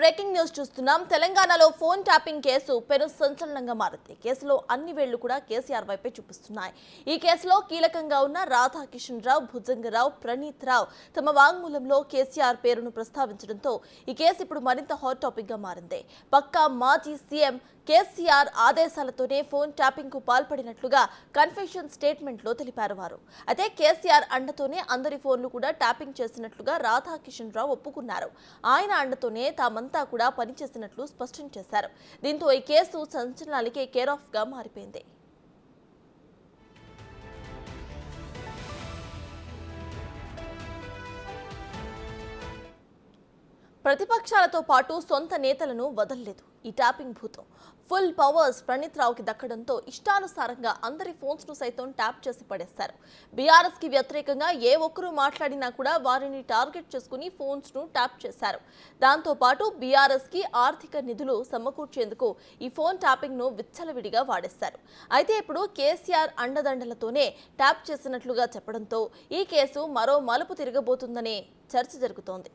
Breaking news చూస్తున్నాం. తెలంగాణలో phone tapping case పెను సంచలనంగా మారింది. కేసులో అన్ని వేళ్ళు కూడా కేసీఆర్ వైపే చూపిస్తున్నాయి. ఈ కేసులో కీలకంగా ఉన్న రాధాకిషన్ రావు భుజంగరావు ప్రణీత్ రావు తమ వాంగ్మూలంలో కేసీఆర్ పేరును ప్రస్తావించడంతో ఈ కేసు ఇప్పుడు మరింత హాట్ టాపిక్గా మారింది. పక్కా మాజీ సీఎం కేసీఆర్ ఆదేశాలతోనే ఫోన్ ట్యాపింగ్కు పాల్పడినట్లుగా కన్ఫెషన్ స్టేట్మెంట్లో తెలిపారు వారు. అయితే కేసీఆర్ అండతోనే అందరి ఫోన్లు కూడా ట్యాపింగ్ చేసినట్లుగా రాధాకిషన్ రావు ఒప్పుకున్నారు. ఆయన అండతోనే తామంతా కూడా పనిచేసినట్లు స్పష్టం చేశారు. దీంతో ఈ కేసు సంచలనాలకే కేర్ ఆఫ్గా మారిపోయింది. ప్రతిపక్షాలతో పాటు సొంత నేతలను వదలలేదు. ఈ ట్యాపింగ్ భూతం ఫుల్ పవర్స్ ప్రణీత్ రావుకి దక్కడంతో ఇష్టానుసారంగా అందరి ఫోన్స్ను సైతం ట్యాప్ చేసి పడేస్తారు. బీఆర్ఎస్కి వ్యతిరేకంగా ఏ ఒక్కరూ మాట్లాడినా కూడా వారిని టార్గెట్ చేసుకుని ఫోన్స్ను ట్యాప్ చేశారు. దాంతో పాటు బీఆర్ఎస్కి ఆర్థిక నిధులు సమకూర్చేందుకు ఈ ఫోన్ ట్యాపింగ్ను విచ్చలవిడిగా వాడేశారు. అయితే ఇప్పుడు కేసీఆర్ అండదండలతోనే ట్యాప్ చేసినట్లుగా చెప్పడంతో ఈ కేసు మరో మలుపు తిరగబోతుందనే చర్చ జరుగుతోంది.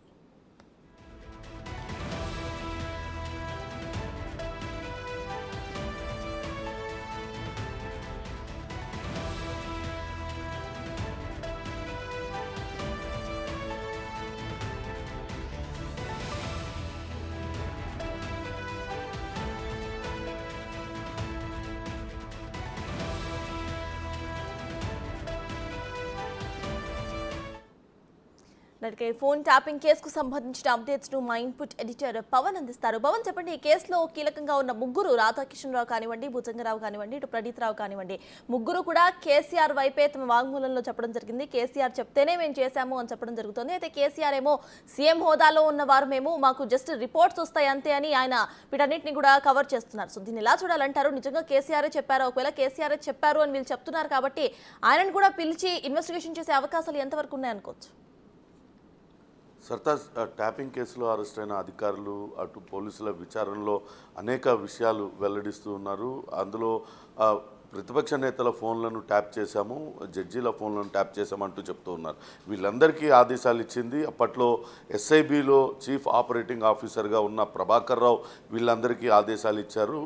నడికే ఫోన్ ట్యాపింగ్ కేసుకు సంబంధించిన అప్డేట్స్ను మా ఇన్పుట్ ఎడిటర్ పవన్ అందిస్తారు. పవన్ చెప్పండి ఈ కేసులో కీలకంగా ఉన్న ముగ్గురు రాధాకిషన్ రావు కానివ్వండి భుజంగరావు కానివ్వండి ఇటు ప్రణీత్ రావు కానివ్వండి ముగ్గురు కూడా కేసీఆర్ వైపే తమ వాంగ్మూలంలో చెప్పడం జరిగింది. కేసీఆర్ చెప్తేనే మేము చేశాము అని చెప్పడం జరుగుతుంది. అయితే కేసీఆర్ ఏమో సీఎం హోదాలో ఉన్న వారు మేము మాకు జస్ట్ రిపోర్ట్స్ వస్తాయి అంతే అని ఆయన వీటన్నిటిని కూడా కవర్ చేస్తున్నారు. సో దీన్ని ఎలా చూడాలంటారు? నిజంగా కేసీఆర్ చెప్పారు. ఒకవేళ కేసీఆర్ చెప్పారు అని వీళ్ళు చెప్తున్నారు కాబట్టి ఆయనను కూడా పిలిచి ఇన్వెస్టిగేషన్ చేసే అవకాశాలు ఎంతవరకు ఉన్నాయనుకోవచ్చు? సర్తాజ్ ట్యాపింగ్ కేసులో అరెస్ట్ అయిన అధికారులు అటు పోలీసుల విచారణలో అనేక విషయాలు వెల్లడిస్తూ ఉన్నారు. అందులో ప్రతిపక్ష నేతల ఫోన్లను ట్యాప్ చేశాము జడ్జీల ఫోన్లను ట్యాప్ చేశామంటూ చెప్తూ ఉన్నారు. వీళ్ళందరికీ ఆదేశాలు ఇచ్చింది అప్పట్లో ఎస్ఐబిలో చీఫ్ ఆపరేటింగ్ ఆఫీసర్గా ఉన్న ప్రభాకర్ రావు వీళ్ళందరికీ ఆదేశాలు ఇచ్చారు.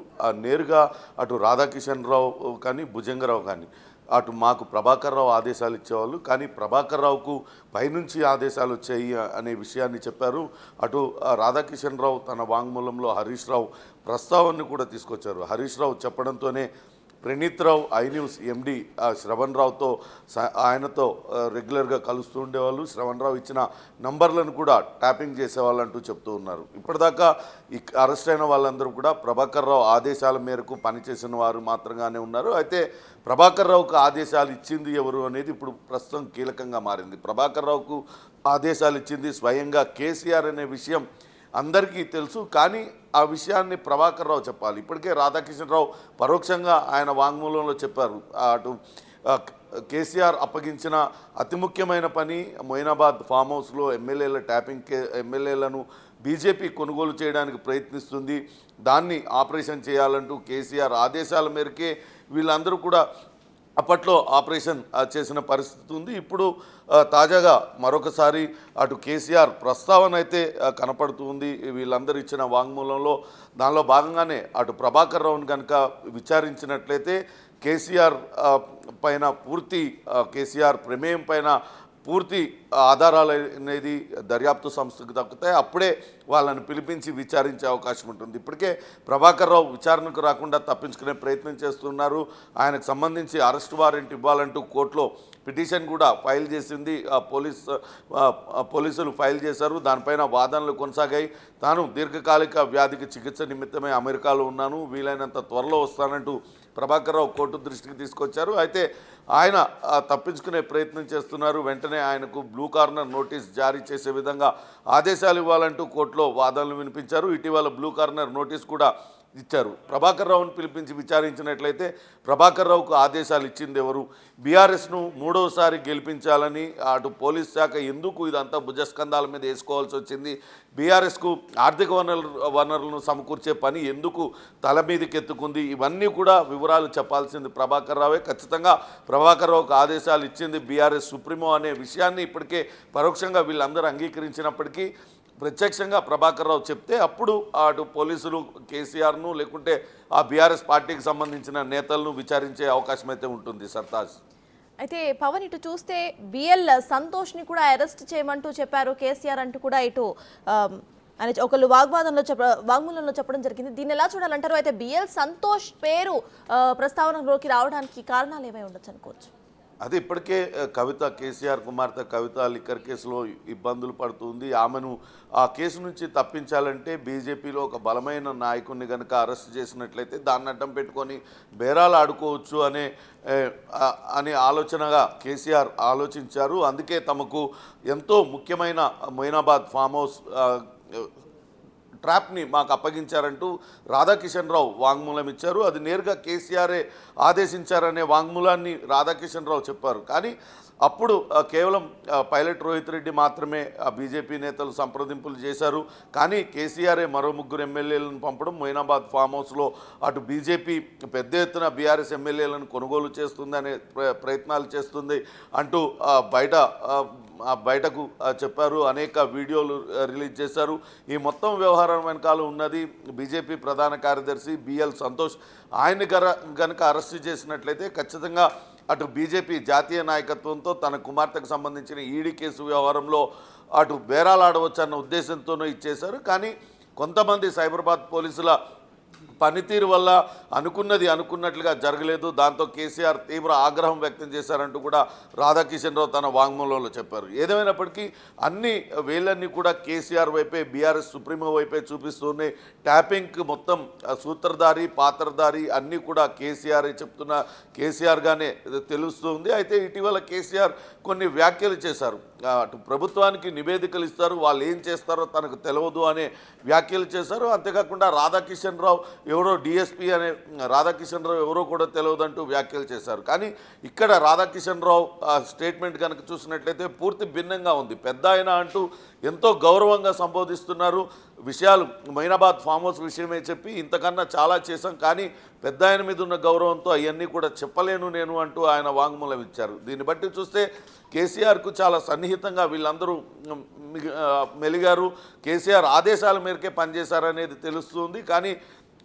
నేరుగా అటు రాధాకిషన్ రావు కానీ భుజంగరావు కానీ అటు మాకు ప్రభాకర్ రావు ఆదేశాలు ఇచ్చేవాళ్ళు కానీ ప్రభాకర్ రావుకు పైనుంచి ఆదేశాలు వచ్చాయి అనే విషయాన్ని చెప్పారు. అటు రాధాకిషన్ రావు తన వాంగ్మూలంలో హరీష్ రావు ప్రస్తావనను కూడా తీసుకొచ్చారు. Harish Rao చెప్పడంతోనే Praneeth Rao I news MD Shravan రావుతో ఆయనతో రెగ్యులర్గా కలుస్తూ ఉండేవాళ్ళు. శ్రవణ్ రావు ఇచ్చిన నంబర్లను కూడా ట్యాపింగ్ చేసేవాళ్ళు అంటూ చెప్తూ ఉన్నారు. ఇప్పటిదాకా అరెస్ట్ అయిన వాళ్ళందరూ కూడా ప్రభాకర్ రావు ఆదేశాల మేరకు పనిచేసిన వారు మాత్రంగానే ఉన్నారు. అయితే ప్రభాకర్ రావుకు ఆదేశాలు ఇచ్చింది ఎవరు అనేది ఇప్పుడు ప్రస్తుతం కీలకంగా మారింది. ప్రభాకర్ రావుకు ఆదేశాలు ఇచ్చింది స్వయంగా కేసీఆర్ అనే విషయం అందరికీ తెలుసు కానీ ఆ విషయాన్ని ప్రభాకర్ రావు చెప్పాలి. ఇప్పటికే రాధాకృష్ణరావు పరోక్షంగా ఆయన వాంగ్మూలంలో చెప్పారు. అటు కేసీఆర్ అప్పగించిన అతి ముఖ్యమైన పని మొయినాబాద్ ఫామ్ హౌస్లో ఎమ్మెల్యేల ట్యాపింగ్ కే ఎమ్మెల్యేలను బీజేపీ కొనుగోలు చేయడానికి ప్రయత్నిస్తుంది. దాన్ని ఆపరేషన్ చేయాలంటూ కేసీఆర్ ఆదేశాల మేరకే వీళ్ళందరూ కూడా అప్పట్లో ఆపరేషన్ చేసిన పరిస్థితి ఉంది. ఇప్పుడు తాజాగా మరొకసారి అటు కేసీఆర్ ప్రస్తావన అయితే కనపడుతుంది వీళ్ళందరూ ఇచ్చిన వాంగ్మూలంలో దానిలో భాగంగానే అటు ప్రభాకర్ రావును కనుక విచారించినట్లయితే కేసీఆర్ పైన పూర్తి కేసీఆర్ ప్రమేయం పైన పూర్తి ఆధారాలు అనేది దర్యాప్తు సంస్థకు దక్కుతాయి. అప్పుడే వాళ్ళని పిలిపించి విచారించే అవకాశం ఉంటుంది. ఇప్పటికే ప్రభాకర్ రావు విచారణకు రాకుండా తప్పించుకునే ప్రయత్నం చేస్తున్నారు. ఆయనకు సంబంధించి అరెస్ట్ వారెంట్ ఇవ్వాలంటూ కోర్టులో పిటిషన్ కూడా ఫైల్ చేసింది. ఆ పోలీస్ పోలీసులు ఫైల్ చేశారు. దానిపైన వాదనలు కొనసాగాయి. తాను దీర్ఘకాలిక వ్యాధికి చికిత్స నిమిత్తమే అమెరికాలో ఉన్నాను. వీలైనంత త్వరలో వస్తానంటూ ప్రభాకర్ రావు కోర్టు దృష్టికి తీసుకొచ్చారు. అయితే ఆయన తప్పించుకునే ప్రయత్నం చేస్తున్నారు. వెంటనే ఆయనకు బ్లూ కార్నర్ నోటీస్ జారీ చేసే విధంగా ఆదేశాలు ఇవ్వాలంటూ కోర్టులో వాదనలు వినిపించారు. ఇటీవల బ్లూ కార్నర్ నోటీస్ కూడా ఇచ్చారు. ప్రభాకర్ రావును పిలిపించి విచారించినట్లయితే ప్రభాకర్ రావుకు ఆదేశాలు ఇచ్చింది ఎవరు? బీఆర్ఎస్ను మూడవసారి గెలిపించాలని అటు పోలీస్ శాఖ ఎందుకు ఇదంతా భుజస్కంధాల మీద వేసుకోవాల్సి వచ్చింది? బీఆర్ఎస్కు ఆర్థిక వనరు వనరులను సమకూర్చే పని ఎందుకు తల మీదకి ఎత్తుకుంది ఇవన్నీ కూడా వివరాలు చెప్పాల్సింది ప్రభాకర్ రావే. ఖచ్చితంగా ప్రభాకర్ రావుకు ఆదేశాలు ఇచ్చింది బీఆర్ఎస్ సుప్రీమో అనే విషయాన్ని ఇప్పటికే పరోక్షంగా వీళ్ళందరూ అంగీకరించినప్పటికీ ప్రత్యక్షంగా ప్రభాకర్ రావు చెప్తే అప్పుడు అటు పోలీసులు కేసీఆర్ను లేకుంటే ఆ బీఆర్ఎస్ పార్టీకి సంబంధించిన నేతలను విచారించే అవకాశం అయితే ఉంటుంది సర్తాజ్. అయితే పవన్ ఇటు చూస్తే బిఎల్ సంతోష్ని కూడా అరెస్ట్ చేయమంటూ చెప్పారు. కేసీఆర్ అంటూ కూడా ఇటు అని ఒకళ్ళు వాగ్వాదంలో చెప్ప వాగ్మూలంలో చెప్పడం జరిగింది. దీన్ని ఎలా చూడాలంటారు? అయితే బిఎల్ సంతోష్ పేరు ప్రస్తావనలోకి రావడానికి కారణాలు ఏమై ఉండొచ్చు అనుకోవచ్చు? అది ఇప్పటికే కవిత కేసీఆర్ కుమార్తె కవిత లిక్కర్ కేసులో ఇబ్బందులు పడుతుంది. ఆమెను ఆ కేసు నుంచి తప్పించాలంటే బీజేపీలో ఒక బలమైన నాయకుడిని కనుక అరెస్ట్ చేసినట్లయితే దాన్ని అడ్డం పెట్టుకొని బేరాలు ఆడుకోవచ్చు అనే అనే ఆలోచనగా కేసీఆర్ ఆలోచించారు. అందుకే తమకు ఎంతో ముఖ్యమైన మొయినాబాద్ ఫామ్ హౌస్ ట్రాప్ని మాకు అప్పగించారంటూ రాధాకిషన్ రావు వాంగ్మూలం ఇచ్చారు అది నేరుగా కేసీఆరే ఆదేశించారనే వాంగ్మూలాన్ని రాధాకిషన్ రావు చెప్పారు. కానీ అప్పుడు కేవలం పైలట్ రోహిత్ రెడ్డి మాత్రమే ఆ బీజేపీ నేతలు సంప్రదింపులు చేశారు. కానీ కేసీఆరే మరో ముగ్గురు ఎమ్మెల్యేలను పంపడం మొయినాబాద్ ఫామ్ హౌస్లో అటు బీజేపీ పెద్ద ఎత్తున బీఆర్ఎస్ ఎమ్మెల్యేలను కొనుగోలు చేస్తుంది అనే ప్ర- ప్రయత్నాలు చేస్తుంది అంటూ బయట బయటకు చెప్పారు. అనేక వీడియోలు రిలీజ్ చేశారు. ఈ మొత్తం వ్యవహారం వెనకాల ఉన్నది బీజేపీ ప్రధాన కార్యదర్శి బిఎల్ సంతోష్. ఆయన గర గనక అరెస్ట్ చేసినట్లయితే ఖచ్చితంగా అటు బీజేపీ జాతీయ నాయకత్వంతో తన కుమార్తెకు సంబంధించిన ఈడీ కేసు వ్యవహారంలో అటు బేరాలాడవచ్చన్న ఉద్దేశంతోనూ ఇచ్చేశారు. కానీ కొంతమంది సైబరాబాద్ పోలీసుల పనితీరు వల్ల అనుకున్నది అనుకున్నట్లుగా జరగలేదు. దాంతో కేసీఆర్ తీవ్ర ఆగ్రహం వ్యక్తం చేశారంటూ కూడా రాధాకిషన్ రావు తన వాంగ్మూలంలో చెప్పారు. ఏదేమైనప్పటికీ అన్ని వేలన్నీ కూడా కేసీఆర్ వైపే బీఆర్ఎస్ సుప్రీమో వైపే చూపిస్తూనే ట్యాపింగ్ మొత్తం సూత్రధారి పాత్రధారి అన్నీ కూడా కేసీఆర్ చెప్తున్న కేసీఆర్గానే తెలుస్తుంది. అయితే ఇటీవల కేసీఆర్ కొన్ని వ్యాఖ్యలు చేశారు. అటు ప్రభుత్వానికి నివేదికలు ఇస్తారు. వాళ్ళు ఏం చేస్తారో తనకు తెలియదు అనే వ్యాఖ్యలు చేశారు. అంతేకాకుండా రాధాకిషన్ రావు ఎవరో డిఎస్పీ అనే రాధాకిషన్ రావు ఎవరో కూడా తెలియదంటూ వ్యాఖ్యలు చేశారు. కానీ ఇక్కడ రాధాకిషన్ రావు ఆ స్టేట్మెంట్ కనుక చూసినట్లయితే పూర్తి భిన్నంగా ఉంది. పెద్ద ఆయన అంటూ ఎంతో గౌరవంగా సంబోధిస్తున్నారు. విషయాలు మైనాబాద్ ఫామ్ హౌస్ విషయమే చెప్పి ఇంతకన్నా చాలా చేశాం. కానీ పెద్ద ఆయన మీద ఉన్న గౌరవంతో అవన్నీ కూడా చెప్పలేను నేను అంటూ ఆయన వాంగ్మూలం ఇచ్చారు. దీన్ని బట్టి చూస్తే కేసీఆర్కు చాలా సన్నిహితంగా వీళ్ళందరూ మెలిగారు. కేసీఆర్ ఆదేశాల మేరకే పనిచేశారనేది తెలుస్తుంది. కానీ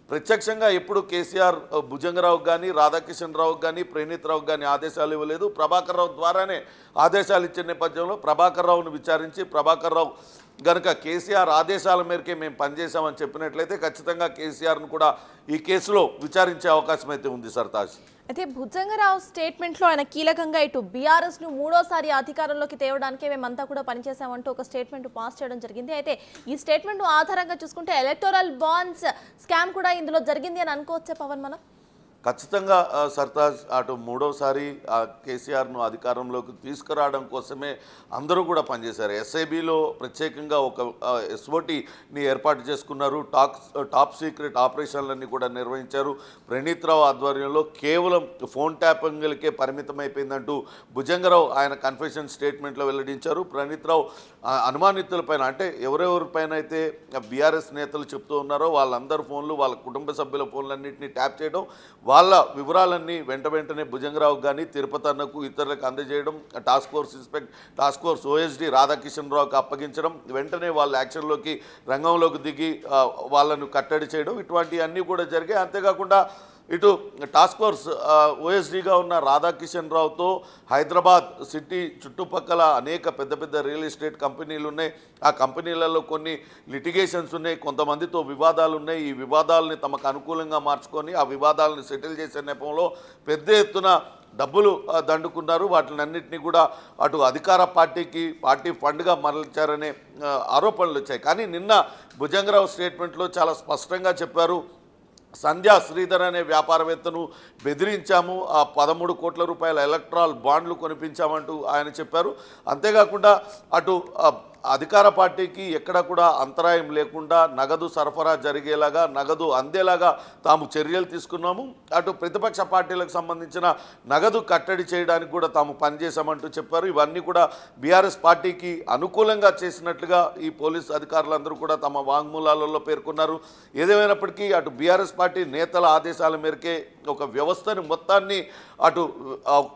ప్రత్యక్షంగా ఎప్పుడు కేసీఆర్ భుజంగరావు కానీ రాధాకిషన్ రావుకు కానీ ప్రణీత్ రావు కానీ ఆదేశాలు ఇవ్వలేదు. ప్రభాకర్ రావు ద్వారానే ఆదేశాలు ఇచ్చిన నేపథ్యంలో ప్రభాకర్ రావును విచారించి ప్రభాకర్ రావు గనుక కేసీఆర్ ఆదేశాల మేరకే మేము పనిచేశామని చెప్పినట్లయితే ఖచ్చితంగా కేసీఆర్ను కూడా ఈ కేసులో విచారించే అవకాశం అయితే ఉంది సర్తాజ్ అయితే భుజంగరావు స్టేట్మెంట్లో ఆయన కీలకంగా ఇటు బీఆర్ఎస్ను మూడోసారి అధికారంలోకి తేవడానికే మేమంతా కూడా పనిచేసామంటూ ఒక స్టేట్మెంట్ పాస్ చేయడం జరిగింది. అయితే ఈ స్టేట్మెంట్ ఆధారంగా చూసుకుంటే ఎలక్టోరల్ బాండ్స్ స్కామ్ కూడా ఇందులో జరిగింది అని అనుకోవచ్చే పవన్ మనం? ఖచ్చితంగా సర్తాజ్ అటు మూడోసారి ఆ కేసీఆర్ను అధికారంలోకి తీసుకురావడం కోసమే అందరూ కూడా పనిచేశారు. ఎస్ఐబిలో ప్రత్యేకంగా ఒక ఎస్ఓటీని ఏర్పాటు చేసుకున్నారు. టాక్ టాప్ సీక్రెట్ ఆపరేషన్లన్నీ కూడా నిర్వహించారు. ప్రణీత్ రావు ఆధ్వర్యంలో కేవలం ఫోన్ ట్యాపింగ్లకే పరిమితమైపోయిందంటూ భుజంగరావు ఆయన కన్ఫెషన్ స్టేట్మెంట్లో వెల్లడించారు. ప్రణీత్ రావు అనుమానితులపైన అంటే ఎవరెవరిపైన అయితే బీఆర్ఎస్ నేతలు చెప్తూ ఉన్నారో వాళ్ళందరి ఫోన్లు వాళ్ళ కుటుంబ సభ్యుల ఫోన్లన్నింటినీ ట్యాప్ చేయడం వాళ్ళ వివరాలన్నీ వెంట వెంటనే భుజంగరావు కానీ తిరుపతి అన్నకు ఇతరులకు అందజేయడం task force inspect task force OSD Radhakishan రావుకి అప్పగించడం వెంటనే వాళ్ళ యాక్షన్లోకి రంగంలోకి దిగి వాళ్ళను కట్టడి చేయడం ఇటువంటివన్నీ కూడా జరిగాయి. అంతేకాకుండా ఇటు టాస్క్ ఫోర్స్ ఓఎస్డీగా ఉన్న రాధాకిషన్ రావుతో హైదరాబాద్ సిటీ చుట్టుపక్కల అనేక పెద్ద పెద్ద రియల్ ఎస్టేట్ కంపెనీలు ఉన్నాయి. ఆ కంపెనీలలో కొన్ని లిటిగేషన్స్ ఉన్నాయి కొంతమందితో వివాదాలు ఉన్నాయి. ఈ వివాదాలని తమకు అనుకూలంగా మార్చుకొని ఆ వివాదాలను సెటిల్ చేసే నెపంలో పెద్ద ఎత్తున డబ్బులు దండుకున్నారు. వాటిని అన్నింటినీ కూడా అటు అధికార పార్టీకి పార్టీ ఫండ్గా మరల్చారనే ఆరోపణలు వచ్చాయి. కానీ నిన్న భుజంగరావు స్టేట్మెంట్లో చాలా స్పష్టంగా చెప్పారు. సంధ్యా శ్రీధర్ అనే వ్యాపారవేత్తను బెదిరించాము. ఆ పదమూడు కోట్ల రూపాయల ఎలక్ట్రాల్ బాండ్లు కొనిపించామంటూ ఆయన చెప్పారు. అంతేకాకుండా అటు అధికార పార్టీకి ఎక్కడ కూడా అంతరాయం లేకుండా నగదు సరఫరా జరిగేలాగా నగదు అందేలాగా తాము చర్యలు తీసుకున్నాము. అటు ప్రతిపక్ష పార్టీలకు సంబంధించిన నగదు కట్టడి చేయడానికి కూడా తాము పనిచేశామంటూ చెప్పారు. ఇవన్నీ కూడా బీఆర్ఎస్ పార్టీకి అనుకూలంగా చేసినట్లుగా ఈ పోలీస్ అధికారులందరూ కూడా తమ వాంగ్మూలాలలో పేర్కొన్నారు. ఏదేమైనప్పటికీ అటు బీఆర్ఎస్ పార్టీ నేతల ఆదేశాల మేరకే ఒక వ్యవస్థని మొత్తాన్ని అటు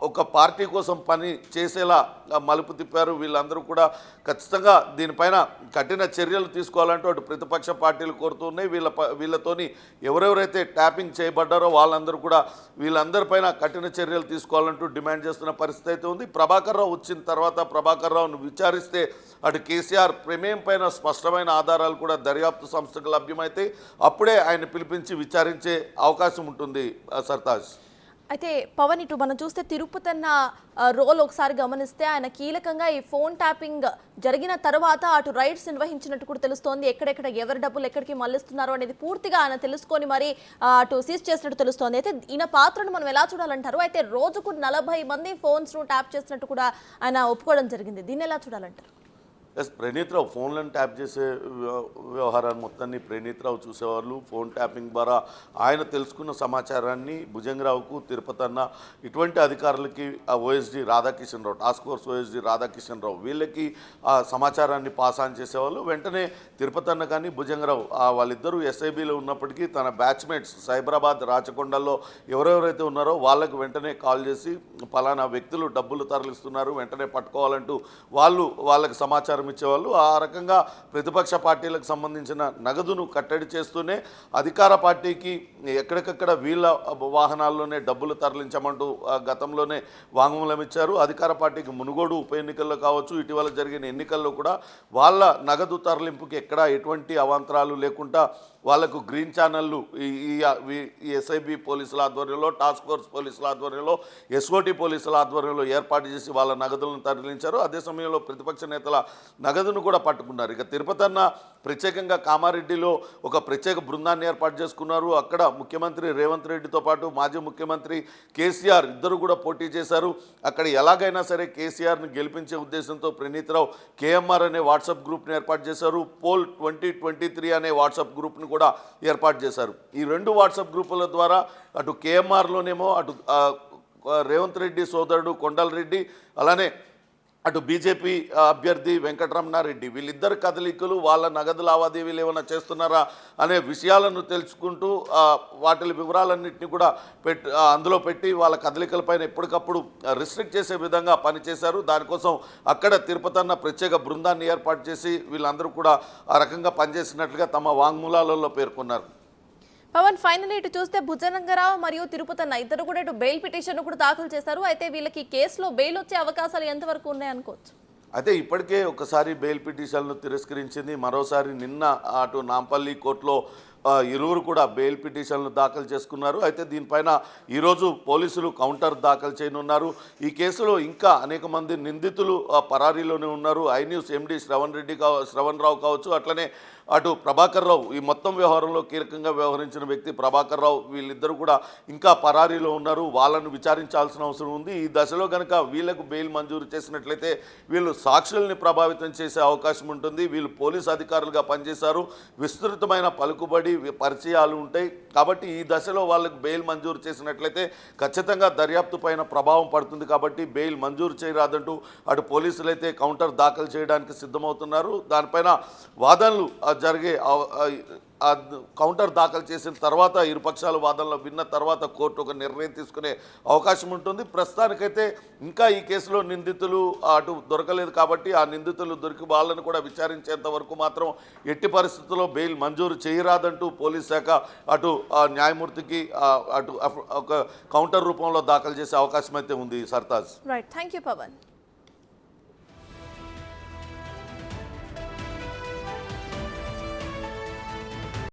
ఒక పార్టీ కోసం పని చేసేలా మలుపు తిప్పారు. వీళ్ళందరూ కూడా ఖచ్చితంగా దీనిపైన కఠిన చర్యలు తీసుకోవాలంటూ అటు ప్రతిపక్ష పార్టీలు కోరుతున్నాయి. వీళ్ళ ప- వీళ్ళతోని ఎవరెవరైతే ట్యాపింగ్ చేయబడ్డారో వాళ్ళందరూ కూడా వీళ్ళందరిపైన కఠిన చర్యలు తీసుకోవాలంటూ డిమాండ్ చేస్తున్న పరిస్థితి అయితే ఉంది. ప్రభాకర్ రావు వచ్చిన తర్వాత ప్రభాకర్ రావును విచారిస్తే అటు కేసీఆర్ ప్రమేయం పైన స్పష్టమైన ఆధారాలు కూడా దర్యాప్తు సంస్థకు లభ్యమైతే అప్పుడే ఆయన పిలిపించి విచారించే అవకాశం ఉంటుంది. సర్తాజ్. అయితే పవన్ ఇటు మనం చూస్తే తిరుపతి అన్న రోల్ ఒకసారి గమనిస్తే ఆయన కీలకంగా ఈ ఫోన్ ట్యాపింగ్ జరిగిన తర్వాత అటు రైడ్స్ నిర్వహించినట్టు కూడా తెలుస్తోంది. ఎక్కడెక్కడ ఎవరి డబ్బులు ఎక్కడికి మళ్ళిస్తున్నారు అనేది పూర్తిగా ఆయన తెలుసుకొని మరి అటు సీజ్ చేసినట్టు తెలుస్తోంది. అయితే ఈయన పాత్రను మనం ఎలా చూడాలంటారు? అయితే రోజుకు నలభై మంది ఫోన్స్ను ట్యాప్ చేసినట్టు కూడా ఆయన ఒప్పుకోవడం జరిగింది. దీన్ని ఎలా చూడాలంటారు? ఎస్ ప్రణీత్ రావు ఫోన్లను ట్యాప్ చేసే వ్య- వ్యవహారాన్ని మొత్తాన్ని ప్రణీత్రావు చూసేవాళ్ళు. ఫోన్ ట్యాపింగ్ ద్వారా ఆయన తెలుసుకున్న సమాచారాన్ని భుజంగరావుకు తిరుపతి అన్న ఇటువంటి అధికారులకి ఆ OSD Radhakishan Rao task force OSD Radhakishan Rao వీళ్ళకి ఆ సమాచారాన్ని పాస్ ఆన్ చేసేవాళ్ళు. వెంటనే తిరుపతి అన్న కానీ భుజంగరావు వాళ్ళిద్దరూ ఎస్ఐబిలో ఉన్నప్పటికీ తన బ్యాచ్మేట్స్ సైబరాబాద్ రాచకొండల్లో ఎవరెవరైతే ఉన్నారో వాళ్ళకు వెంటనే కాల్ చేసి పలానా వ్యక్తులు డబ్బులు తరలిస్తున్నారు వెంటనే పట్టుకోవాలంటూ వాళ్ళు వాళ్ళకి సమాచారం ఇచ్చేవాళ్ళు. ఆ రకంగా ప్రతిపక్ష పార్టీలకు సంబంధించిన నగదును కట్టడి చేస్తూనే అధికార పార్టీకి ఎక్కడికక్కడ వీళ్ళ వాహనాల్లోనే డబ్బులు తరలించమంటూ గతంలోనే వాంగ్మూలం ఇచ్చారు. అధికార పార్టీకి మునుగోడు ఉప ఎన్నికల్లో కావచ్చు ఇటీవల జరిగిన ఎన్నికల్లో కూడా వాళ్ళ నగదు తరలింపుకి ఎక్కడా ఎటువంటి అవాంతరాలు లేకుండా వాళ్ళకు గ్రీన్ ఛానళ్ళు ఈ ఎస్ఐబి పోలీసుల ఆధ్వర్యంలో టాస్క్ ఫోర్స్ పోలీసుల ఆధ్వర్యంలో ఎస్ఓటి పోలీసుల ఆధ్వర్యంలో ఏర్పాటు చేసి వాళ్ళ నగదులను తరలించారు. అదే సమయంలో ప్రతిపక్ష నేతల నగదును కూడా పట్టుకున్నారు. ఇక తిరుపతి అన్న ప్రత్యేకంగా కామారెడ్డిలో ఒక ప్రత్యేక బృందాన్ని ఏర్పాటు చేసుకున్నారు. అక్కడ ముఖ్యమంత్రి రేవంత్ రెడ్డితో పాటు మాజీ ముఖ్యమంత్రి కేసీఆర్ ఇద్దరు కూడా పోటీ చేశారు. అక్కడ ఎలాగైనా సరే కేసీఆర్ని గెలిపించే ఉద్దేశంతో ప్రణీత్ రావు కేఎంఆర్ అనే వాట్సాప్ గ్రూప్ని ఏర్పాటు చేశారు. పోల్ ట్వంటీ ట్వంటీ త్రీ అనే వాట్సాప్ గ్రూప్ను కూడా ఏర్పాటు చేశారు. ఈ రెండు వాట్సాప్ గ్రూపుల ద్వారా అటు కేఎంఆర్లోనేమో అటు రేవంత్ రెడ్డి సోదరుడు కొండలరెడ్డి అలానే అటు బీజేపీ అభ్యర్థి వెంకటరమణారెడ్డి వీళ్ళిద్దరు కదలికలు వాళ్ళ నగదు లావాదేవీలు ఏమైనా చేస్తున్నారా అనే విషయాలను తెలుసుకుంటూ వాటి వివరాలన్నింటినీ కూడా పెట్ అందులో పెట్టి వాళ్ళ కదలికలపైన ఎప్పటికప్పుడు రిస్ట్రిక్ట్ చేసే విధంగా పనిచేశారు. దానికోసం అక్కడ తిరుపతి అన్న ప్రత్యేక బృందాన్ని ఏర్పాటు చేసి వీళ్ళందరూ కూడా ఆ రకంగా పనిచేసినట్లుగా తమ వాంగ్మూలాలలో పేర్కొన్నారు. పవన్ ఫైనల్ ఇటు చూస్తే భుజనంగరావు మరియు తిరుపతన్న ఇద్దరు కూడా ఇటు బెయిల్ పిటిషన్ కూడా దాఖలు చేశారు. అయితే వీళ్ళకి కేసులో బెయిల్ వచ్చే అవకాశాలు ఎంతవరకు ఉన్నాయనుకోవచ్చు అయితే ఇప్పటికే ఒకసారి బెయిల్ పిటిషన్ను తిరస్కరించింది. మరోసారి నిన్న అటు నాంపల్లి కోర్టులో ఇరువురు కూడా బెయిల్ పిటిషన్లు దాఖలు చేసుకున్నారు. అయితే దీనిపైన ఈరోజు పోలీసులు కౌంటర్ దాఖలు చేయనున్నారు. ఈ కేసులో ఇంకా అనేక మంది నిందితులు పరారీలోనే ఉన్నారు. I news MD Shravan Reddy కావ శ్రవణ్ రావు కావచ్చు అట్లనే అటు ప్రభాకర్ రావు ఈ మొత్తం వ్యవహారంలో కీలకంగా వ్యవహరించిన వ్యక్తి ప్రభాకర్ రావు వీళ్ళిద్దరూ కూడా ఇంకా పరారీలో ఉన్నారు. వాళ్ళను విచారించాల్సిన అవసరం ఉంది. ఈ దశలో కనుక వీళ్ళకు బెయిల్ మంజూరు చేసినట్లయితే వీళ్ళు సాక్షుల్ని ప్రభావితం చేసే అవకాశం ఉంటుంది. వీళ్ళు పోలీస్ అధికారులుగా పనిచేశారు. విస్తృతమైన పలుకుబడి వి- పరిచయాలు ఉంటాయి. కాబట్టి ఈ దశలో వాళ్ళకు బెయిల్ మంజూరు చేసినట్లయితే ఖచ్చితంగా దర్యాప్తు పైన ప్రభావం పడుతుంది కాబట్టి బెయిల్ మంజూరు చేయరాదంటూ అటు పోలీసులు అయితే కౌంటర్ దాఖలు చేయడానికి సిద్ధమవుతున్నారు. దానిపైన వాదనలు జరిగే కౌంటర్ దాఖలు చేసిన తర్వాత ఇరుపక్షాల వాదనలు విన్న తర్వాత కోర్టు ఒక నిర్ణయం తీసుకునే అవకాశం ఉంటుంది. ప్రస్తుతానికైతే ఇంకా ఈ కేసులో నిందితులు అటు దొరకలేదు కాబట్టి ఆ నిందితులు దొరికి వాళ్ళని కూడా విచారించేంత వరకు మాత్రం ఎట్టి పరిస్థితుల్లో బెయిల్ మంజూరు చేయరాదంటూ పోలీస్ శాఖ అటు ఆ న్యాయమూర్తికి అటు ఒక కౌంటర్ రూపంలో దాఖలు చేసే అవకాశం అయితే ఉంది Sartaj. Right thank you Pavan